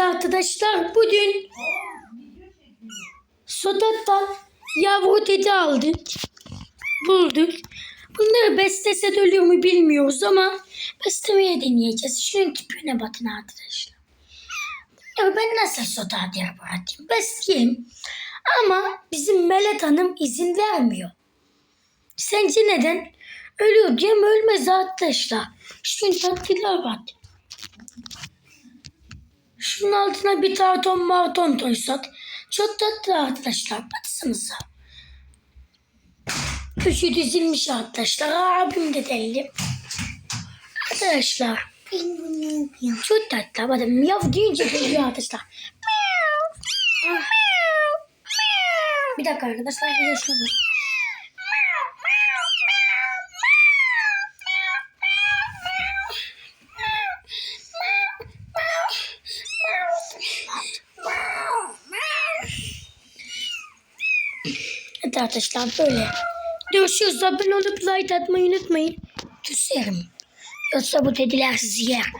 arkadaşlar. Bugün Sokaktan yavru kedi aldık. Bulduk. Bunları beslese de ölüyor mu bilmiyoruz ama beslemeye deneyeceğiz. Şunun tipine bakın arkadaşlar. Ya ben nasıl sokağa diye bırakayım? Besleyeyim. Ama bizim Melet Hanım izin vermiyor. Sence neden? Ölüyor diye ölmez arkadaşlar? Şunun tatlılar bak. Şunun altına bir karton marton koysak çok tatlı arkadaşlar. Baksanıza. Köşü dizilmiş arkadaşlar. Abim de deli. Arkadaşlar. Çok tatlı. Bakın miyav deyince geliyor arkadaşlar. Bir dakika arkadaşlar. Bir de Evet arkadaşlar böyle. Görüşürüz. Abone olup like atmayı unutmayın. Küserim. Yoksa bu dediler sizi yer.